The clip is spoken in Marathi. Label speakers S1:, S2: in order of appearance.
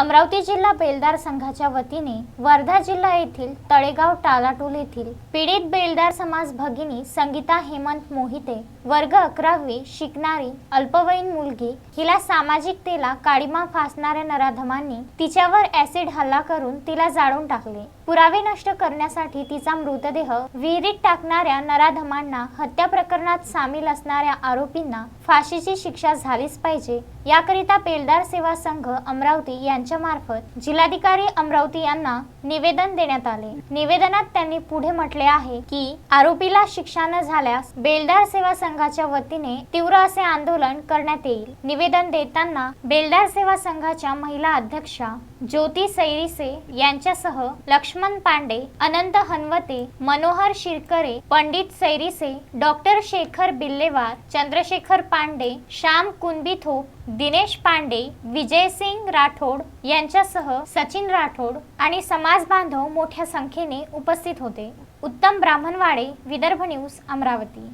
S1: अमरावती जिल्हा बेलदार संघाच्या वतीने वर्धा जिल्हा येथील तळेगाव टालाटोल येथील पीडित बेलदार समाज भगिनी संगीता हेमंत मोहिते वर्ग अकरावी शिकणारी अल्पवयीन मुलगी हिला सामाजिकतेला काळीमा फासणाऱ्या नराधमांनी तिच्यावर ऍसिड हल्ला करून तिला जाळून टाकले. पुरावे नष्ट करण्यासाठी तिचा मृतदेह विहिरीत टाकणाऱ्या नराधमांना हत्या प्रकरणात सामील असणाऱ्या आरोपींना फाशीची शिक्षा झालीच पाहिजे याकरिता बेलदार सेवा संघ अमरावती यांच्या मार्फत जिल्हाधिकारी अमरावती यांना निवेदन देण्यात आले. निवेदनात त्यांनी पुढे म्हटले आहे की आरोपीला शिक्षा न झाल्यास बेलदार सेवा संघाच्या वतीने तीव्र असे आंदोलन करण्यात येईल. निवेदन देताना बेलदार सेवा संघाच्या महिला अध्यक्षा ज्योती सैरिसे यांच्यासह लक्ष्मण पांडे अनंत हनवते मनोहर शिरकरे पंडित सैरिसे डॉक्टर शेखर बिल्लेवार चंद्रशेखर पांडे श्याम कुंबिथोप दिनेश पांडे विजयसिंग राठोड यांच्यासह सचिन राठोड आणि समाज बांधव मोठ्या संख्येने उपस्थित होते. उत्तम ब्राह्मणवाडे विदर्भ न्यूज अमरावती.